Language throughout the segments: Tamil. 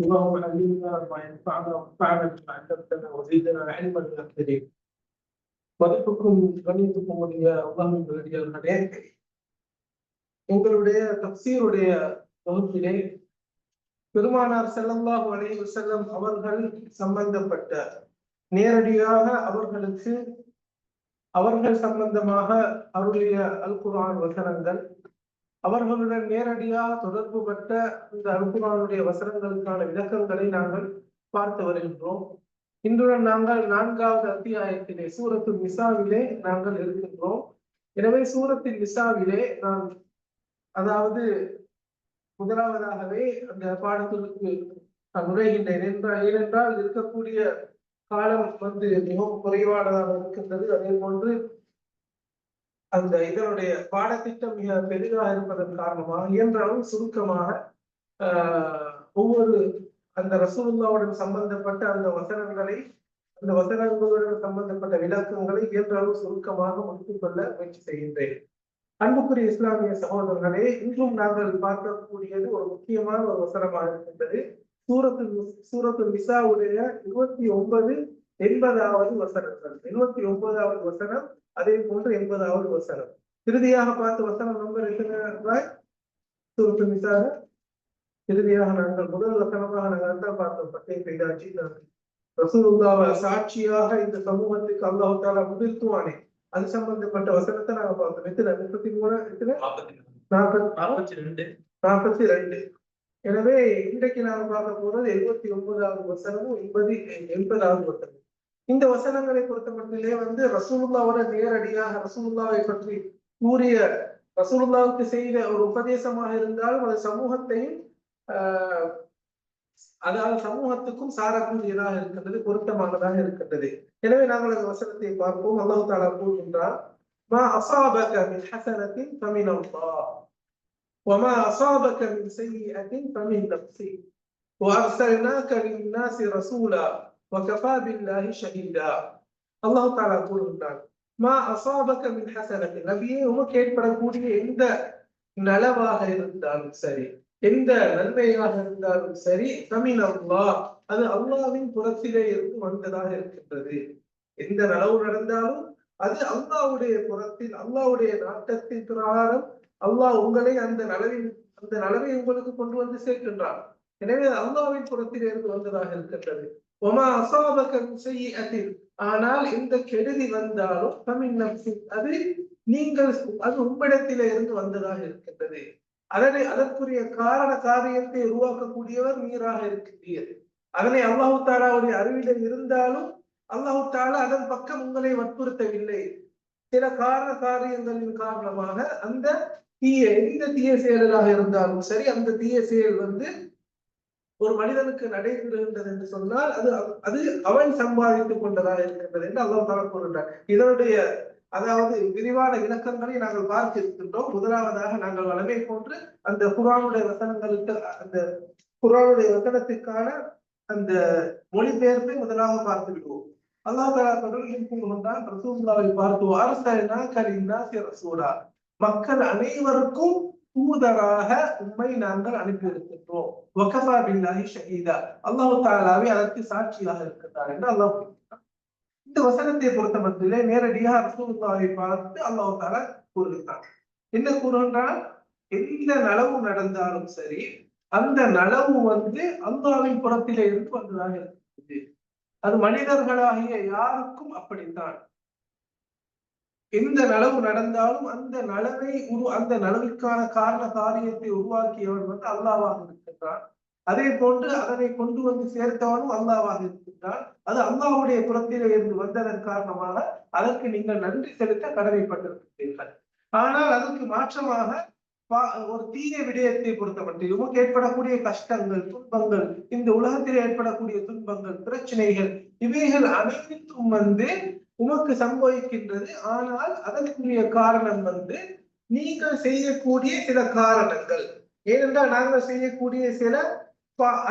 اللهم علمنا ما ينفعنا وانفعنا بما علمتنا وزيدنا علما يا كريم மதிப்புக்கும் கணிப்புக்கும் உடைய உலகம் வெளியார்களே உங்களுடைய தப்சீருடைய வகுப்பிலே பெருமானார் ஸல்லல்லாஹு அலைஹி வஸல்லம் அவர்கள் சம்பந்தப்பட்ட நேரடியாக அவர்களுக்கு அவர்கள் சம்பந்தமாக அருளிய அல் குர்ஆன் வசனங்கள் அவர்களுடன் நேரடியாக தொடர்பு பட்ட இந்த அல்குரானுடைய வசனங்களுக்கான விளக்கங்களை நாங்கள் பார்த்து வருகின்றோம். இன்றுடன் நாங்கள் நான்காவது அத்தியாயத்திலே சூரத்து நிசாவிலே நாங்கள் இருக்கின்றோம். எனவே சூரத்தின் நிசாவிலே நாம் அதாவது முதலாவதாகவே அந்த பாடத்திற்கு நான் நுழைகின்றேன் என்றால் ஏனென்றால் இருக்கக்கூடிய காலம் வந்து மிகவும் குறைவானதாக இருக்கின்றது. அதே போன்று அந்த இதனுடைய பாடத்திட்டம் மிக பெரிதாக இருப்பதன் காரணமாக இயன்றாலும் சுருக்கமாக ஆஹ் ஒவ்வொரு அந்த ரசூலுல்லாவுடன் சம்பந்தப்பட்ட அந்த வசனங்களை அந்த வசனங்களுடன் சம்பந்தப்பட்ட விளக்கங்களை இயன்றாலும் சுருக்கமாக முடித்துக் கொள்ள முயற்சி செய்கின்றேன். அன்புக்குரிய இஸ்லாமிய சகோதரர்களே இன்றும் நாங்கள் பார்க்கக்கூடியது ஒரு முக்கியமான ஒரு வசனமாக இருக்கின்றது. சூரத்து சூரத்து நிசாவுடைய இருபத்தி ஒன்பது எண்பதாவது வசனங்கள் இருபத்தி ஒன்பதாவது வசனம் அதே போன்று எண்பதாவது வசனம். இறுதியாக பார்த்த வசனம் நம்பர் எத்தனை சூரத்து நிசாக இறுதியாக நாங்கள் முதல் வசனமாக நாங்கள் தான் பார்த்தோம் பட்டை ரசூலுல்லாவை சாட்சியாக இந்த சமூகத்துக்கு அல்லாஹு தாலா முதிர்த்துவானே அது சம்பந்தப்பட்ட வசனத்தை நாங்க பார்த்தோம். எத்தனை? முப்பத்தி மூணு? எத்தனை? நாற்பத்தி ரெண்டு. நாற்பத்தி ரெண்டு. எனவே இன்றைக்கு நாங்க பார்க்க போறது எழுபத்தி ஒன்பதாவது வசனமும் எண்பது எண்பதாவது வசனம் இந்த வசனங்களை பொறுத்த மட்டிலே வந்து ரசூலுல்லாவோட நேரடியாக ரசூலுல்லாவை பற்றி கூறிய ரசூலுல்லாவுக்கு செய்த ஒரு உபதேசமாக இருந்தாலும் அது சமூகத்தையும் ஆஹ் அதாவது சமூகத்துக்கும் சாரக்கூடியதாக இருக்கின்றது பொருத்தமானதாக இருக்கின்றது எனவே நாங்கள் அந்த வசனத்தை பார்ப்போம் அல்லாஹு தாலா கூறுகின்றார் மா அசாபக மின் ஹசனத்தின் ஃபமின் அல்லாஹ் وما أصابك من سيئة فمن نفسك وأرسلناك للناس رسولا وكفى بالله شهيدا الله تعالى கூறுகின்றார் மா அசாபக மின் ஹசனத்தின் நபியே உமக்கு ஏற்படக்கூடிய எந்த நலவாக இருந்தாலும் சரி எந்த நன்மையாக இருந்தாலும் சரி தமிழ் அல்லாஹ் அது அல்லாவின் புறத்திலே இருந்து வந்ததாக இருக்கின்றது எந்த நலவு நடந்தாலும் அது அல்லாவுடைய புறத்தில் அல்லாவுடைய நாட்டத்தின் பிரகாரம் அல்லாஹ் உங்களை அந்த நலவின் அந்த நலவை உங்களுக்கு கொண்டு வந்து சேர்க்கின்றார் எனவே அல்லாவின் புறத்திலே இருந்து வந்ததாக இருக்கின்றது ஒமா அசாபக செய்யத்தில் ஆனால் இந்த கெடுதி வந்தாலும் தமிழ் அது நீங்கள் அது உம்மிடத்திலே இருந்து வந்ததாக இருக்கின்றது. அதனை அதற்குரிய காரண காரியத்தை உருவாக்கக்கூடியவர் நீராக இருக்கின்றீர். அதனை அல்லாஹு தாலாவுடைய அறிவிடம் இருந்தாலும் அல்லாஹு தாலா அதன் பக்கம் உங்களை வற்புறுத்தவில்லை. சில காரண காரியங்களின் காரணமாக அந்த தீய எந்த தீய செயலாக இருந்தாலும் சரி அந்த தீய செயல் வந்து ஒரு மனிதனுக்கு நடைபெறுகின்றது என்று சொன்னால் அது அது அவன் சம்பாதித்துக் கொண்டதாக இருக்கின்றது என்று அல்லாஹ் தாலா கூறுகின்றார் இதனுடைய அதாவது விரிவான விளக்கங்களை நாங்கள் பார்த்திருக்கின்றோம். முதலாவதாக நாங்கள் வளமை போன்று அந்த குரானுடைய வசனங்களுக்கு அந்த குரானுடைய வசனத்திற்கான அந்த மொழிபெயர்ப்பை முதலாக பார்த்து விடுவோம் அல்லாஹ் தலா தொடர்பில் கொண்டான் ரசூல்லாவை பார்த்து அரசனா கலின்னா மக்கள் அனைவருக்கும் தூதராக உண்மை நாங்கள் அனுப்பி இருக்கின்றோம் வகஃபா பில்லாஹி ஷஹீதா. அல்லாஹு தாலாவே அதற்கு சாட்சியாக இருக்கிறார் என்று அல்லாஹ் இந்த வசனத்தை பொறுத்த மட்டிலே நேரடியாக ரசூலுல்லாவை பார்த்து அல்லாஹு தாலா கூறுகின்றான் என்ன கூறுகின்றால் எந்த நலவு நடந்தாலும் சரி அந்த நலவு வந்து அல்லாவின் புறத்திலே இருந்து வந்ததாக இருக்கிறது அது மனிதர்களாகிய யாருக்கும் அப்படித்தான். எந்த நலவு நடந்தாலும் அந்த நலவை உரு அந்த நலவுக்கான காரண காரியத்தை உருவாக்கியவன் வந்து அல்லாவாக இருக்கின்றான். அதே போன்று அதனை கொண்டு வந்து சேர்த்தவனும் அல்லாவாக இருக்கின்றான். அது அல்லாவுடைய புறத்திலே இருந்து வந்ததன் காரணமாக அதற்கு நீங்கள் நன்றி செலுத்த கடமைப்பட்டிருக்கிறீர்கள். ஆனால் அதற்கு மாற்றமாக ஒரு தீய விடயத்தை பொறுத்தமட்டில் உமக்கு ஏற்படக்கூடிய கஷ்டங்கள் துன்பங்கள் இந்த உலகத்தில் ஏற்படக்கூடிய துன்பங்கள் பிரச்சனைகள் இவைகள் அனைத்தும் வந்து உமக்கு சம்பவிக்கின்றது. ஆனால் அதற்குரிய காரணம் வந்து நீங்கள் செய்யக்கூடிய சில காரணங்கள். ஏனென்றால் நாங்கள் செய்யக்கூடிய சில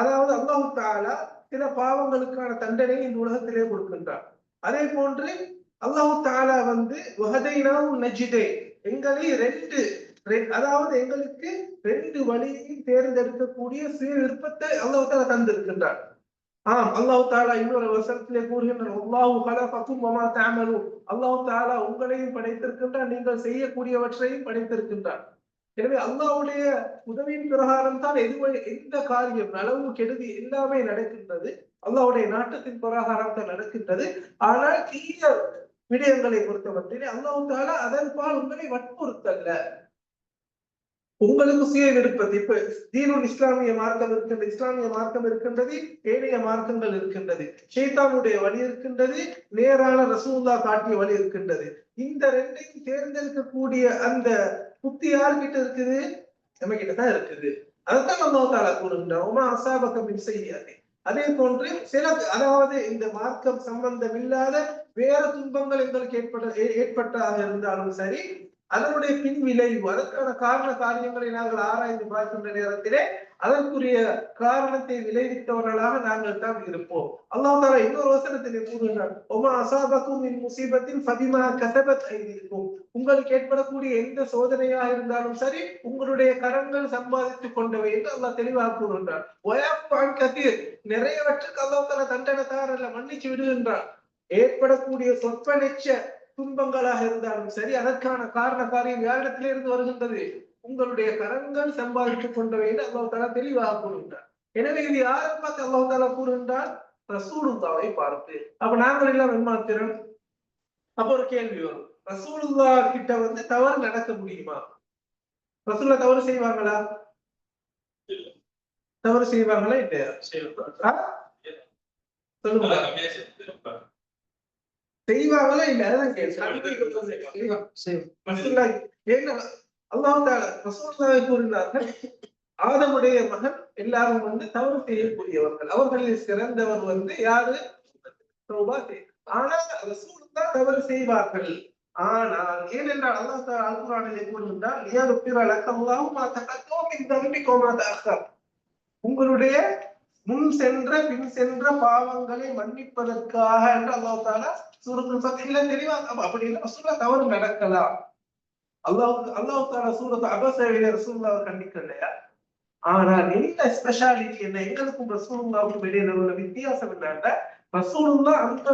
அதாவது அல்லாஹு தாலா சில பாவங்களுக்கான தண்டனை இந்த உலகத்திலே கொடுக்கின்றார். அதே போன்று அல்லாஹு தாலா வந்து வகதைனாவும் நஜிதே எங்களை ரெண்டு அதாவது எங்களுக்கு ரெண்டு வழியை தேர்ந்தெடுக்கக்கூடிய சுய விருப்பத்தை அல்லாஹு தாலா தந்திருக்கின்றார். ஆம் அல்லாஹ் தாலா இன்னொரு வசனத்திலே கூறுகின்றார் அல்லாஹு கலபக்கும் வமா தஅமலூன். தாலா உங்களையும் படைத்திருக்கின்றார் நீங்கள் செய்யக்கூடியவற்றையும் படைத்திருக்கின்றார் எனவே அல்லாஹுடைய உதவியின் பிரகாரம் தான் எது எந்த காரியம் நலவு கெடுதி எல்லாமே நடக்கின்றது. அல்லாவுடைய நாட்டத்தின் பிரகாரம் தான் நடக்கின்றது. ஆனால் தீய விடயங்களை பொறுத்தவரையிலே அல்லாஹு தாலா அதன் பால் உங்களை வற்புறுத்தல்ல. உங்களுக்கு சுய விருப்பது இப்ப தீனுல் இஸ்லாமிய மார்க்கம் இருக்கின்ற இஸ்லாமிய மார்க்கம் இருக்கின்றது ஏனைய மார்க்கங்கள் இருக்கின்றது. ஷைத்தானுடைய வழி இருக்கின்றது நேரான ரசூல்லா காட்டிய வழி இருக்கின்றது. இந்த ரெண்டையும் தேர்ந்தெடுக்கக்கூடிய அந்த புத்தி யார்கிட்ட இருக்குது? நம்ம கிட்ட தான் இருக்குது. அதைத்தான் நம்ம தாலா கூறுகின்றார் உமா அசாபகம் செய்யாது அதே போன்று சில அதாவது இந்த மார்க்கம் சம்பந்தம் இல்லாத வேற துன்பங்கள் எங்களுக்கு ஏற்பட்ட ஏ- ஏற்பட்டதாக இருந்தாலும் சரி அதனுடைய பின் விளைவு அதற்கான காரண காரியங்களை நாங்கள் ஆராய்ந்து பார்க்கின்ற நேரத்திலே அதற்குரிய காரணத்தை விளைவித்தவர்களாக நாங்கள் தான் இருப்போம். அல்லாஹ் தாரா இன்னொரு வசனத்திலே கூறுகிறார் ஒமா அசாபக்கும் இன் முசீபத்தின் பதிமா கசபத் ஐதீக்கும். உங்களுக்கு ஏற்படக்கூடிய எந்த சோதனையா இருந்தாலும் சரி உங்களுடைய கரங்கள் சம்பாதித்துக் கொண்டவை என்று அல்லாஹ் தெளிவாக கூறுகின்றார் ஒயாப்பான் கதிர் நிறையவற்றுக்கு அல்லாஹ் தாரா தண்டனை தாரல்ல மன்னிச்சு விடுகின்றார் ஏற்படக்கூடிய சொற்ப நெச்ச துன்பங்களாக இருந்தாலும் சரி அதற்கான காரண காரியம் யாரிடத்திலிருந்து வருகின்றது? உங்களுடைய கரங்கள் சம்பாதித்துக் கொண்டவை என்று அல்லாஹ் தாலா தெளிவாக கூறுகின்றார். எனவே இது யாரை பார்த்து அல்லாஹ் தாலா கூறுகின்றார்? ரசூலுல்லாவை பார்த்து. அப்ப நாங்கள் எல்லாம் எம்மாத்திரம் அப்ப ஒரு கேள்வி வரும். ரசூலுல்லா கிட்ட வந்து தவறு நடக்க முடியுமா? ரசூல்லா தவறு செய்வாங்களா? தவறு செய்வாங்களா இல்லையா? சொல்லுங்க. செய்வாங்களா இல்ல அதான் ஏன்னா அல்லாஹ் கூறினார்கள் ஆதமுடைய மகன் எல்லாரும் வந்து தவறு செய்யக்கூடியவர்கள். அவர்களில் சிறந்தவர் வந்து யாரு? செய்ய- ஆனால் ரசூலுல்லா தவறு செய்வார்கள். ஆனால் ஏனென்றால் அல்லாஹ் தாலா அல் குர்ஆனிலே கூறுகின்றார் லியக்ஃபிர லக்கல்லாஹு மா தகத்தம மின் தன்பிக வமா தஅக்கர் உங்களுடைய முன் சென்ற பின் சென்ற பாவங்களை மன்னிப்பதற்காக என்று அல்லாஹ் தாலா சூரத்துல் ஃபத்ஹில தெளிவா அப்படி இல்லை தவறு நடக்கலாம். அல்லாஹ் அல்லாஹ் தாலா சூரத் அபசவில ரசூலுல்லாவை கண்டிக்கலையா? ஆனால் என்ன ஸ்பெஷாலிட்டி என்ன? எங்களுக்கும் ரசூலுல்லாவுக்கும் இடையில உள்ள வித்தியாசம் என்னன்னா ரசூலுல்லா அந்த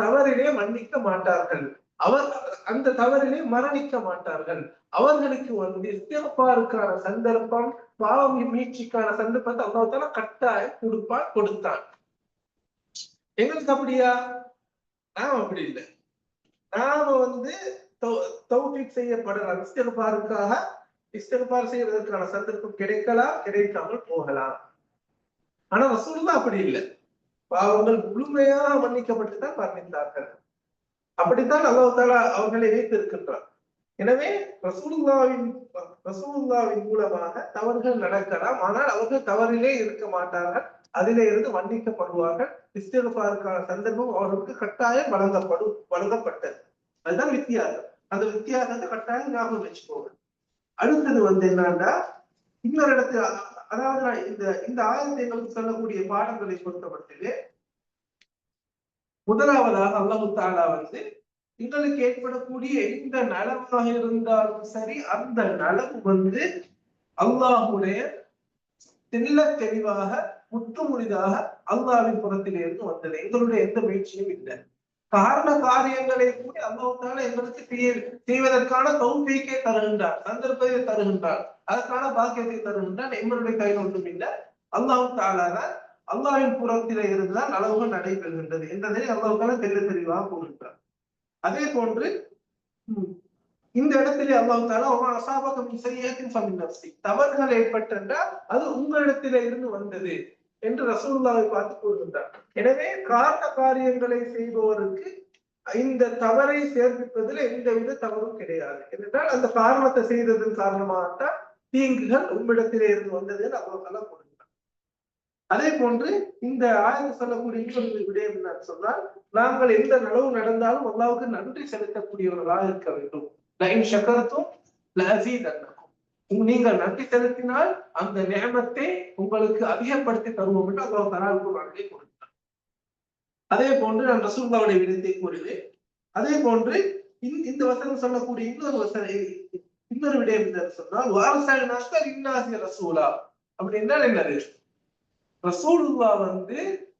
தவறிலே மன்னிக்க மாட்டார்கள். அவர் அந்த தவறிலே மரணிக்க மாட்டார்கள். அவர்களுக்கு வந்து இஸ்திகபாருக்கான சந்தர்ப்பம் பாவம் மீட்சிக்கான சந்தர்ப்பத்தை அல்லாஹ் கட்டாய கட்டாயம் கொடுப்பான் கொடுத்தான். எங்களுக்கு அப்படியா? நாம் அப்படி இல்லை. நாம வந்து தௌஃபீக் செய்யப்படலாம் இஸ்திகபாருக்காக இஸ்திகபார் செய்வதற்கான சந்தர்ப்பம் கிடைக்கலாம் கிடைக்காமல் போகலாம் ஆனா ரசூலுல்லாஹ் அப்படி இல்லை. பாவங்கள் முழுமையாக மன்னிக்கப்பட்டு தான் மரணித்தார்கள். அப்படித்தான் அல்லாஹ் தாலா அவர்களை வைத்திருக்கின்றார். எனவே ரசூலுல்லாவின் ரசூலுல்லாவின் மூலமாக தவறுகள் நடக்கலாம். ஆனால் அவர்கள் தவறிலே இருக்க மாட்டார்கள். அதிலே இருந்து மன்னிக்கப்படுவார்கள். இஸ்திருப்பாருக்கான சந்தர்ப்பம் அவர்களுக்கு கட்டாயம் வழங்கப்படும் வழங்கப்பட்டது. அதுதான் வித்தியாசம். அந்த வித்தியாசத்தை கட்டாயம் ஞாபகம் வச்சுக்கோங்க. அடுத்தது வந்து என்னன்னா இன்னொரு இடத்துல அதாவது இந்த இந்த ஆயத்தை எங்களுக்கு சொல்லக்கூடிய பாடங்களை பொறுத்தமட்டிலே முதலாவதாக அல்லாஹு தாலா வந்து எங்களுக்கு ஏற்படக்கூடிய எந்த நலவாக இருந்தாலும் சரி அந்த நலவு வந்து அல்லாஹுடைய தெல்ல தெளிவாக முற்றுமுடிதாக அல்லாவின் புறத்திலே இருந்து வந்தது. எங்களுடைய எந்த முயற்சியும் இல்லை. காரண காரியங்களை கூட அல்லாஹால எங்களுக்கு செய்வதற்கான தௌஃபீக்கை தருகின்றார் சந்தர்ப்பத்தை தருகின்றார் அதற்கான பாக்கியத்தை தருகின்றார் எங்களுடைய கையில் ஒன்றும் இல்லை. அல்லாஹு தாலாதான் அல்லாவின் புறத்திலே இருந்துதான் அளவுகள் நடைபெறுகின்றது என்பதை அல்லாஹால தெரிய தெளிவாக கூறுகிறார் அதே போன்று இந்த இடத்திலே அல்லாஹ் தாலா அசாபகம் செய்யத்தின் ஃபமின் தவறுகள் ஏற்பட்டென்றால் அது உங்களிடத்திலே இருந்து வந்தது என்று ரசூல்லாவை பார்த்து கூறுகின்றார் எனவே காரண காரியங்களை செய்பவருக்கு இந்த தவறை சேர்ப்பிப்பதில் எந்தவித தவறும் கிடையாது. என்றால் அந்த காரணத்தை செய்ததன் காரணமாகத்தான் தீங்குகள் உம்மிடத்திலே இருந்து வந்தது என்று அல்லாஹ் தாலா அதே போன்று இந்த ஆய்வு சொல்லக்கூடிய இன்னொரு விடயம் என்னன்னு சொன்னால் நாங்கள் எந்த நலவு நடந்தாலும் அல்லாவுக்கு நன்றி செலுத்தக்கூடியவர்களாக இருக்க வேண்டும். லைன் சக்கரத்தும் லசீதன்னக்கும் நீங்கள் நன்றி செலுத்தினால் அந்த நியமத்தை உங்களுக்கு அதிகப்படுத்தி தருவோம் என்று அல்லாஹ் தரால் வாழ்க்கை கொடுத்தார் அதே போன்று நான் ரசூல்லாவுடைய விதத்தை கூறுவேன் அதே போன்று இந்த இந்த வசனம் சொல்லக்கூடிய இன்னொரு வசனம் இன்னொரு விடயம் என்னன்னு சொன்னால் வாரசாக இன்னாசிய ரசூலா அப்படின்னா என்னது? ரசூலுல்லா வந்து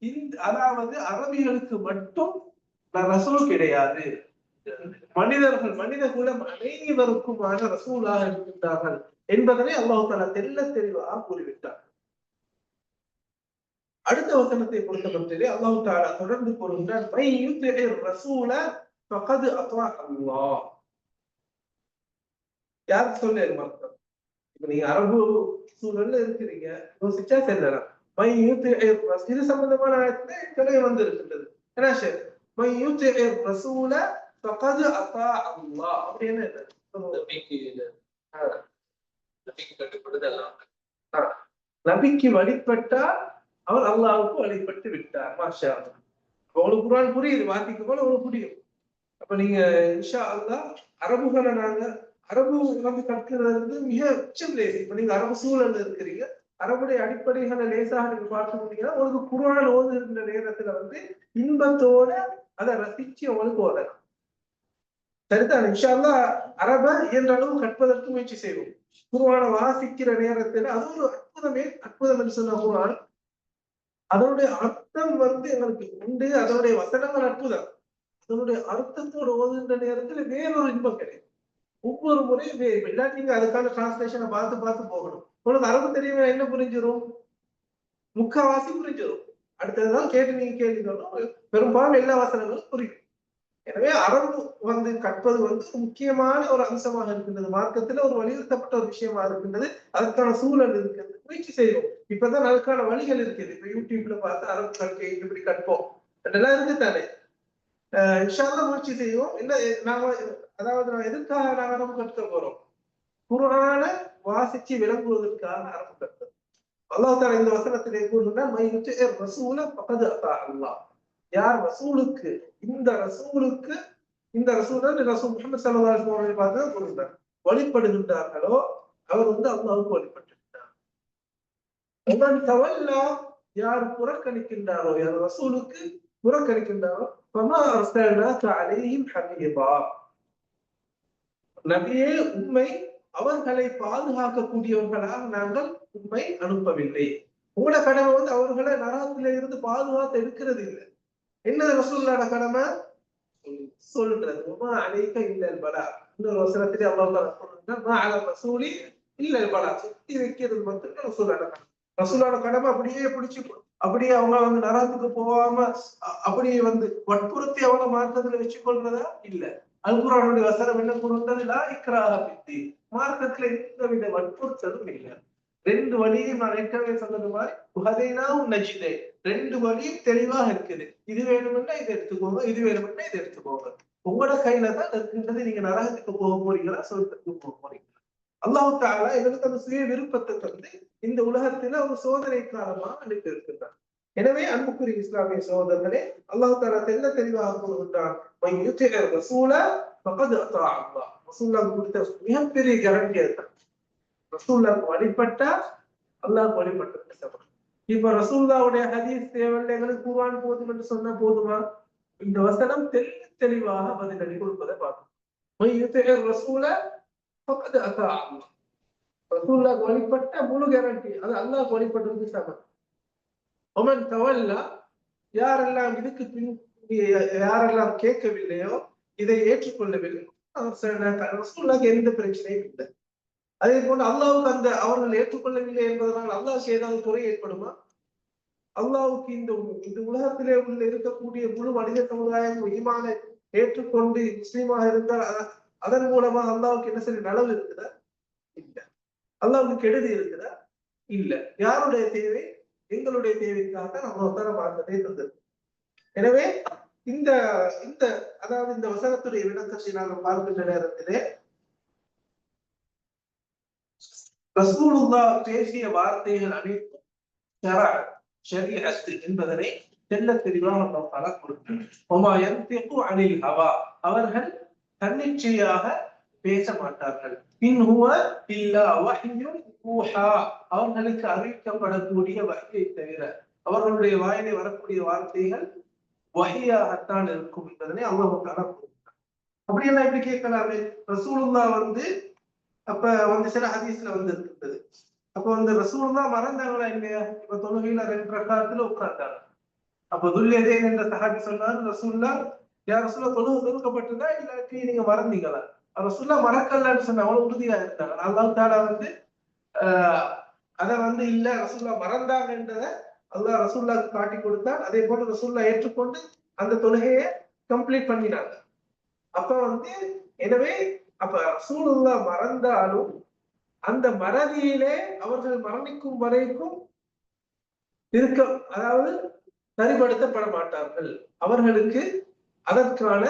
இந்த அதாவது அரபிகளுக்கு மட்டும் ரசூல் கிடையாது. மனிதர்கள் மனித குலம் அனைவருக்குமான ரசூலாக இருக்கின்றார்கள் என்பதனை அல்லாஹு தாலா தெல்ல தெளிவாக கூறிவிட்டார் அடுத்த வசனத்தை பொறுத்தமட்டிலே அல்லாஹு தாலா தொடர்ந்து கூறுகின்றார் மை யுத்திஇ ரசூல பகது அத்வா அல்லா யார் சொல்ல மாற்றம் இப்ப நீங்க அரபு சூழல்ல இருக்கிறீங்க யோசிச்சா செல்லலாம். இது சம்பந்தமான ஆயத்துல ஏற்கனவே வந்து இருக்கின்றது என்ன சரி மை யுத்திஇ ரசூல ஃபகத் அத்தா அல்லாஹ். அப்படின்னு நபிக்கு வழிபட்டால் அவர் அல்லாவுக்கு வழிபட்டு விட்டார். மாஷா உங்களுக்கு குரான் புரியுது வாசிக்க போல உங்களுக்கு புரியும். அப்ப நீங்க இன்ஷா அல்லாஹ் அரபுகளை நாங்க அரபு வந்து கற்கிறது மிக உச்சம் இப்ப நீங்க அரபு சூழல்ல இருக்கிறீங்க அரபுடைய அடிப்படைகளை லேசாக நீங்க பார்க்க முடியுங்கன்னா உங்களுக்கு குரான் ஓதுகின்ற நேரத்துல வந்து இன்பத்தோட அதை ரசிச்சு உங்களுக்கு ஓதலாம். சரிதான் இன்ஷால்லா அரப என்ற அளவு கற்பதற்கு முயற்சி செய்வோம். குருவான வாசிக்கிற நேரத்துல அது ஒரு அற்புதமே அற்புதம் என்று சொன்ன குருவான் அதனுடைய அர்த்தம் வந்து எங்களுக்கு உண்டு. அதனுடைய வசனங்கள் அற்புதம். அதனுடைய அர்த்தத்தோட ஓதுகின்ற நேரத்துல வேறொரு இன்பம் கிடையாது ஒவ்வொரு முறையும் வே- இல்லாட்டி நீங்க அதுக்கான டிரான்ஸ்லேஷனை பார்த்து பார்த்து போகணும். உங்களுக்கு அரபு தெரியுமா என்ன புரிஞ்சிடும் முக்காவாசி புரிஞ்சிடும் அடுத்ததுதான் கேட்டு நீங்க கேள்வி பெரும்பாலும் எல்லா வசனங்களும் புரியும். எனவே அரபு வந்து கற்பது வந்து முக்கியமான ஒரு அம்சமாக இருக்கின்றது. மார்க்கத்துல ஒரு வலியுறுத்தப்பட்ட ஒரு விஷயமா இருக்கின்றது. அதற்கான சூழல் இருக்கிறது முயற்சி செய்வோம். இப்பதான் அதுக்கான வழிகள் இருக்குது. இப்ப யூடியூப்ல பார்த்து அரபு கற்கை இப்படி கற்போம். அதெல்லாம் இருக்கு தானே அஹ் முயற்சி செய்வோம். இல்ல நாம அதாவது நான் எதுக்காக நாங்க அரபு கற்க போறோம்? குரான வாசிச்சு விளங்குவதற்காக அரபு கற்றது அல்லாஹ் தாலா இந்த வசனத்திலே கூறுகிறார் ரசூல யார் ரசூலுக்கு இந்த ரசூலுக்கு இந்த ரசூல் தான் ரசூல் முகமது சல்லா பார்த்து கூறுகிறார் வழிபடுகின்றார்களோ அவர் வந்து அல்லாவுக்கு வழிபட்டிருக்கிறார் யார் புறக்கணிக்கின்றாரோ யார் ரசூலுக்கு புறக்கணிக்கின்றாரோ நபியே உண்மை அவர்களை பாதுகாக்கக்கூடியவர்களாக நாங்கள் உண்மை அனுப்பவில்லை. உங்களோட கடமை வந்து அவர்களை நரகத்தில இருந்து பாதுகாத்து எடுக்கிறது இல்லை. என்ன ரசூல்லோட கடமை? சொல்றது. உமா அழைக்க இல்லல் பலா. இன்னொரு வசனத்திலே அவ்வளவு ரசூலி இல்லல் பலா. சுத்தி வைக்கிறது மட்டும் ரசூலோட கடமை. ரசூலோட கடமை அப்படியே பிடிச்சு அப்படியே அவங்க வந்து நரகத்துக்கு போகாம அப்படியே வந்து வற்புறுத்தி அவங்கள மாற்றத்துல வச்சு கொள்றதா இல்ல. அல்குரானுடைய வசனம் என்ன கூறுகிறது? லா பித்தி. மார்க்கத்துல எந்த வித வற்புறுத்தலும் இல்லை. ரெண்டு வழியும் நான் ஏற்கனவே சொன்னது மாதிரி உகதைனாவும் நஜிதே ரெண்டு வழியும் தெளிவாக இருக்குது. இது வேணும்னா இதை எடுத்துக்கோங்க இது வேணும்னா இதை எடுத்துக்கோங்க. உங்களோட கையில தான் இருக்கின்றது. நீங்க நரகத்துக்கு போக போறீங்களா சொர்க்கத்துக்கு போக போறீங்களா? அல்லாஹு தாலா எங்களுக்கு அந்த சுய விருப்பத்தை தந்து இந்த உலகத்துல ஒரு சோதனை காலமா அனுப்பி இருக்கின்றார் எனவே அன்புக்குரிய இஸ்லாமிய சகோதரர்களே அல்லாஹு தாலா தெல்ல தெளிவாக கூறுகின்றான் "மை ரசூல ஃபகத் அத்தா அல்லாஹ்." ரசூலுல்லாஹ் கொடுத்த மிகப்பெரிய கேரண்டி அதுதான். ரசூல்லாவுக்கு வழிபட்டா அல்லாஹ் வழிபட்டு இப்ப ரசூல்லாவுடைய ஹதீஸ் தேவையில்லை எங்களுக்கு போதும் என்று சொன்னா போதுமா? இந்த வசனம் தெல்ல தெளிவாக பதிலடி கொடுப்பதை பார்க்கணும். "மை ரசூல ஃபகத் அத்தா வழிபட்ட முழு கேரண்டி அது அல்லாஹ் வழிபட்டதுக்கு சமம் ஒமன் தவல்லா யாரெல்லாம் இதுக்கு பின் யாரெல்லாம் கேட்கவில்லையோ இதை ஏற்றுக்கொள்ளவில்லை. ரசூலுல்லாஹ்க்கு எந்த பிரச்சனையும் இல்லை. அதே போன்று அல்லாவுக்கு அந்த அவர்கள் ஏற்றுக்கொள்ளவில்லை என்பதனால் அல்லாவுக்கு ஏதாவது குறை ஏற்படுமா? அல்லாவுக்கு இந்த இந்த உலகத்திலே உள்ள இருக்கக்கூடிய முழு மனித சமுதாயம் ஈமான ஏற்றுக்கொண்டு முஸ்லீமாக இருந்தால் அதன் மூலமா அல்லாவுக்கு என்ன சரி நலவு இருக்குதா? இல்ல. அல்லாவுக்கு கெடுதி இருக்குதா? இல்ல. யாருடைய தேவை? எங்களுடைய தேவைக்காக நம்ம உத்தர மார்க்கத்தை தந்தது எனவே இந்த இந்த அதாவது இந்த வசனத்துடைய விளக்கத்தை நாங்கள் பார்க்கின்ற நேரத்திலே ரசூலுல்லா பேசிய வார்த்தைகள் அனைத்தும் ஷரா, என்பதனை தெல்ல தெளிவாக நம்ம பல கொடுக்கிறார். ஒமா அனில் ஹவா அவர்கள் தன்னிச்சையாக பேச மாட்டார்கள் இன் ஹுவ இல்லா வஹ்யுன் ஊஹா அவர்களுக்கு அறிவிக்கப்படக்கூடிய வகையை தவிர அவர்களுடைய வாயிலே வரக்கூடிய வார்த்தைகள் வகையாகத்தான் இருக்கும் என்பதனை அல்லாஹ் தஆலா அப்படியெல்லாம் எப்படி கேட்கலாமே ரசூலுல்லா வந்து அப்ப வந்து சில ஹதீஸ்ல வந்து இருக்கின்றது அப்ப வந்து ரசூலுல்லா மறந்தாங்களா இல்லையா? இப்ப தொழுகையில ரெண்டு ரக்காத்துல உட்கார்ந்தாங்க. அப்ப துல்லியதே என்ற சஹாபி சொன்னார் ரசூல்லா யார் ரசூல்லா தொழுவு தொழுக்கப்பட்டதா இல்லாட்டி நீங்க மறந்தீங்களா? ரசூல்லா மறக்கலன்னு சொன்ன அவ்வளவு உறுதியா இருந்தாங்க. அல்லாஹ் தாலா வந்து அத வந்து இல்ல ரசூல்லா மறந்தாங்கன்றத அல்லா ரசூல்லாக்கு காட்டி கொடுத்தான். அதே போல ரசூல்லா ஏற்றுக்கொண்டு அந்த தொழுகையை கம்ப்ளீட் பண்ணினாங்க. அப்ப வந்து எனவே அப்ப ரசூலுல்லா மறந்தாலும் அந்த மறதியிலே அவர்கள் மரணிக்கும் வரைக்கும் இருக்க அதாவது சரிபடுத்தப்பட மாட்டார்கள். அவர்களுக்கு அதற்கான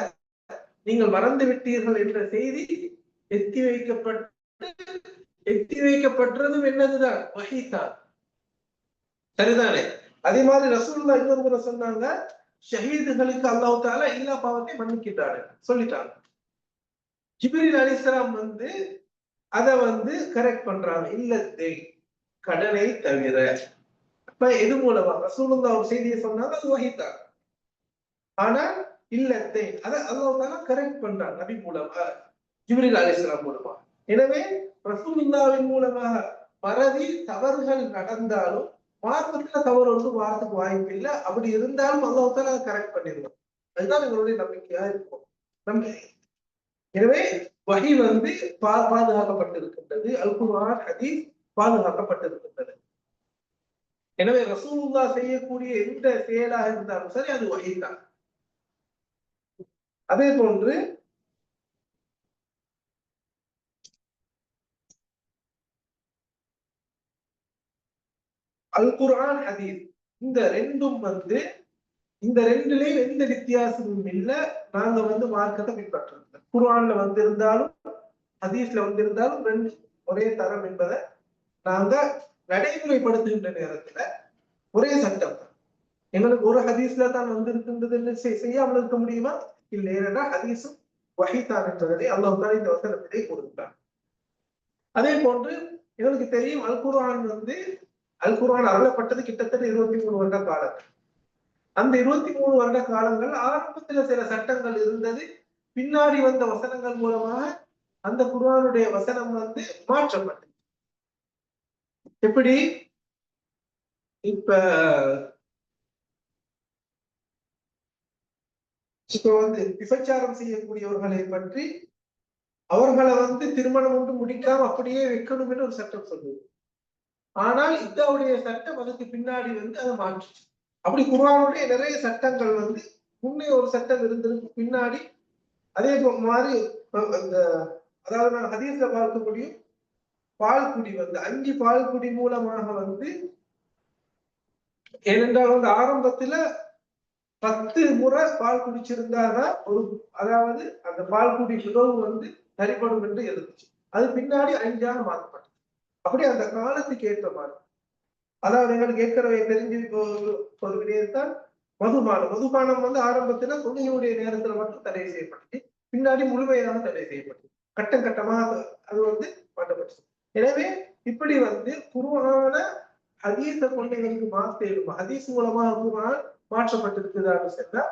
நீங்கள் மறந்து விட்டீர்கள் என்ற செய்தி எத்தி வைக்கப்பட்டு வைக்கப்பட்டதும் என்னதுதான்? வகைதான் சரிதானே? அதே மாதிரி ரசூல்லா இன்னொரு முறை சொன்னாங்க ஷஹீதுகளுக்கு அல்லாஹு தாலா எல்லா பாவத்தை மன்னிக்கிட்டாரு சொல்லிட்டாங்க. ஜிபிரில் அலிஸ்லாம் வந்து அத வந்து கரெக்ட் பண்றாங்க. இல்லத்தை கடனை தவிர. அப்ப எது மூலமா? ரசூலுல்லா ஒரு செய்தியை சொன்னாங்க அது வகித்தாங்க ஆனா இல்லத்தை அத அல்லாஹு தாலா கரெக்ட் பண்றாங்க நபி மூலமா ஜிபிரில் அலிஸ்லாம் மூலமா. எனவே ரசூலுல்லாவின் மூலமாக பரவி தவறுகள் நடந்தாலும் மார்க்கத்துல தவறு ஒன்று வாரத்துக்கு வாய்ப்பு இல்லை. அப்படி இருந்தாலும் அல்லாஹால அதை கரெக்ட் பண்ணிடுவோம் அதுதான் எங்களுடைய நம்பிக்கையா இருக்கும். நம்பிக்கை எனவே வகி வந்து பா பாதுகாக்கப்பட்டிருக்கின்றது. அல் குர்ஆன் ஹதீஸ் பாதுகாக்கப்பட்டிருக்கின்றது. எனவே ரசூலுல்லா செய்யக்கூடிய எந்த செயலாக இருந்தாலும் சரி அது வகை தான். அதே போன்று அல் குர்ஆன் ஹதீஸ். இந்த ரெண்டும் வந்து இந்த ரெண்டுலயும் எந்த வித்தியாசமும் இல்லை. நாங்க வந்து மார்க்கத்தை பின்பற்றுறோம் குர்ஆன்ல வந்திருந்தாலும் ஹதீஸ்ல வந்திருந்தாலும் ரெண்டு ஒரே தரம் என்பதை நாங்க நடைமுறைப்படுத்துகின்ற நேரத்துல ஒரே சட்டம். தான் எங்களுக்கு ஒரு ஹதீஸ்ல தான் வந்திருக்கின்றதுன்னு செய்- செய்யாமல் இருக்க முடியுமா? இல்லை ஏன்னா ஹதீஸும் வகைத்தான் என்றதை அல்லாஹ் தான் இந்த வசனத்திலே கொடுத்தார் அதே போன்று எங்களுக்கு தெரியும் அல் குர்ஆன் வந்து அல் குரான் அருளப்பட்டது கிட்டத்தட்ட இருபத்தி மூணு வருட காலம் அந்த இருபத்தி மூணு வருட காலங்கள் ஆரம்பத்துல சில சட்டங்கள் இருந்தது. பின்னாடி வந்த வசனங்கள் மூலமாக அந்த குரானுடைய வசனம் வந்து மாற்றப்பட்டது. எப்படி? இப்ப இப்ப வந்து விபச்சாரம் செய்யக்கூடியவர்களை பற்றி அவர்களை வந்து திருமணம் ஒன்று முடிக்காம அப்படியே வைக்கணும் என்று ஒரு சட்டம் சொல்லுது. ஆனால் இதாவுடைய சட்டம் அதுக்கு பின்னாடி வந்து அதை மாற்றுச்சு. அப்படி குர்ஆனுடைய நிறைய சட்டங்கள் வந்து முன்னே ஒரு சட்டம் இருந்திருக்கு பின்னாடி அதே மாதிரி அந்த அதாவது நான் ஹதீஸ்ல பார்க்க முடியும் பால்குடி வந்து அஞ்சு பால்குடி மூலமாக வந்து ஏனென்றால் வந்து ஆரம்பத்துல பத்து முறை பால் குடிச்சிருந்தாதான் ஒரு அதாவது அந்த பால் குடி உணவு வந்து சரிபடும் என்று இருந்துச்சு அது பின்னாடி அஞ்சாக மாற்றப்பட்டது அப்படி அந்த காலத்துக்கு ஏற்ற மாதிரி. அதாவது எங்களுக்கு ஏற்கனவே தெரிஞ்சு ஒரு- விடயத்தான் மதுபானம். மதுபானம் வந்து ஆரம்பத்துல தொழுகையுடைய நேரத்துல மட்டும் தடை செய்யப்பட்டது. பின்னாடி முழுமையாக தடை செய்யப்பட்டது. கட்டம் கட்டமாக அது- வந்து மாற்றப்பட்டது. எனவே இப்படி வந்து குருவான ஹதீஸை கொள்கைகளுக்கு எங்களுக்கு மாற்ற இயலும்? ஹதீஸ் மூலமாக குருவான் மாற்றப்பட்டிருக்குதான்னு சொன்னா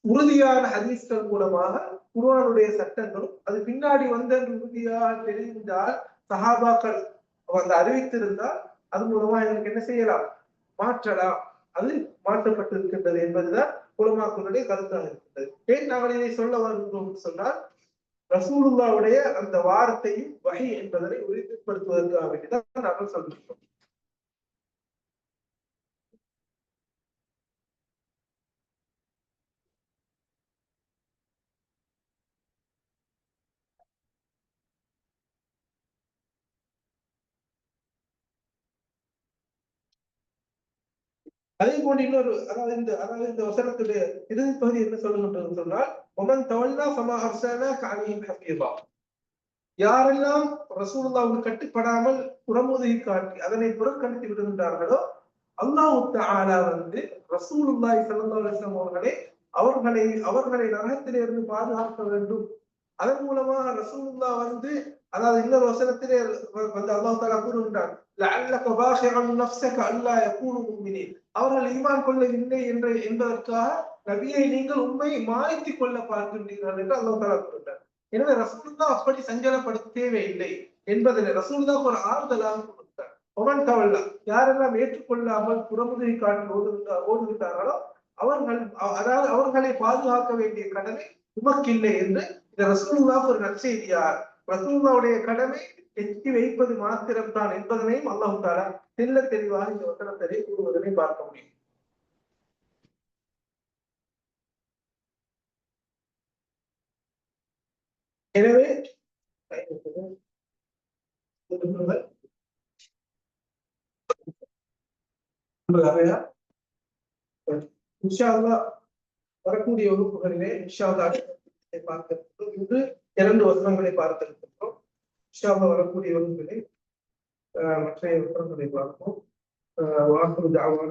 உறுதியான ஹதீஸ்கள் மூலமாக குருவானுடைய சட்டங்களும் அது பின்னாடி வந்த உறுதியாக தெரிந்தால் சஹாபாக்கள் அந்த அறிவித்திருந்தால் அது மூலமா எங்களுக்கு என்ன செய்யலாம்? மாற்றலாம். அது மாற்றப்பட்டு இருக்கின்றது என்பதுதான் குலமாக்களுடைய கருத்தாக இருக்கின்றது. ஏன் நாங்கள் இதை சொல்ல வருகிறோம் சொன்னால் ரசூலுல்லாவுடைய அந்த வார்த்தையும் வகை என்பதனை உறுதிப்படுத்துவதற்காக வேண்டிதான் நாங்கள் சொல்லியிருக்கோம் அதே போன்று இன்னொரு அதாவது இந்த அதாவது இந்த வசனத்துடைய இறுதி பகுதி என்ன சொல்லுகின்றது சொன்னால் ஒமன் தவழ்னா சமா அர்சனா காணியின் ஹபீபா யாரெல்லாம் ரசூலுல்லாவுக்கு கட்டுப்படாமல் புறமுதுகி காட்டி அதனை புறக்கணித்து விடுகின்றார்களோ அல்லாஹ் ஆலா வந்து ரசூலுல்லாய் ஸல்லல்லாஹு அவர்களை அவர்களை அவர்களை நரகத்திலிருந்து பாதுகாக்க வேண்டும். அதன் மூலமா ரசூலுல்லா வந்து அதாவது இன்னொரு வசனத்திலே வந்து அல்லாஹ் தாலா கூறுகின்றான் அவர்கள் ஈமான் கொள்ளவில்லை என்று என்பதற்காக நபியை நீங்கள் உண்மையை மாய்த்து கொள்ள பார்க்கின்றீர்கள் என்று அல்லாஹ் தாலா கூறுகின்றார் எனவே ரசூலுல்லா அப்படி சஞ்சலப்பட தேவையில்லை என்பதில் தான் ஒரு ஆறுதலாக கொடுத்தார். ஒமன் கவல்லா யாரெல்லாம் ஏற்றுக்கொள்ளாமல் புறமுதுகை காட்டில் ஓடுகின்ற ஓடுகின்றார்களோ அவர்கள் அதாவது அவர்களை பாதுகாக்க வேண்டிய கடமை உமக்கில்லை என்று இந்த ரசூலுல்லா ஒரு நற்செய்தியார் ரசூல்லாவுடைய கடமை எச்சி வைப்பது மாத்திரம்தான் என்பதனையும் அல்லாஹு தாலா தெல்ல தெளிவாக இந்த வசனத்திலே கூறுவதனை பார்க்க முடியும். எனவே வரக்கூடிய வகுப்புகளிலே இன்ஷா இன்று இரண்டு வசனங்களை பார்த்திருக்கின்றோம். உஷாவ வரக்கூடிய வகுப்புகளில் மற்ற வசனங்களை பார்ப்போம். வாக்கு தாவான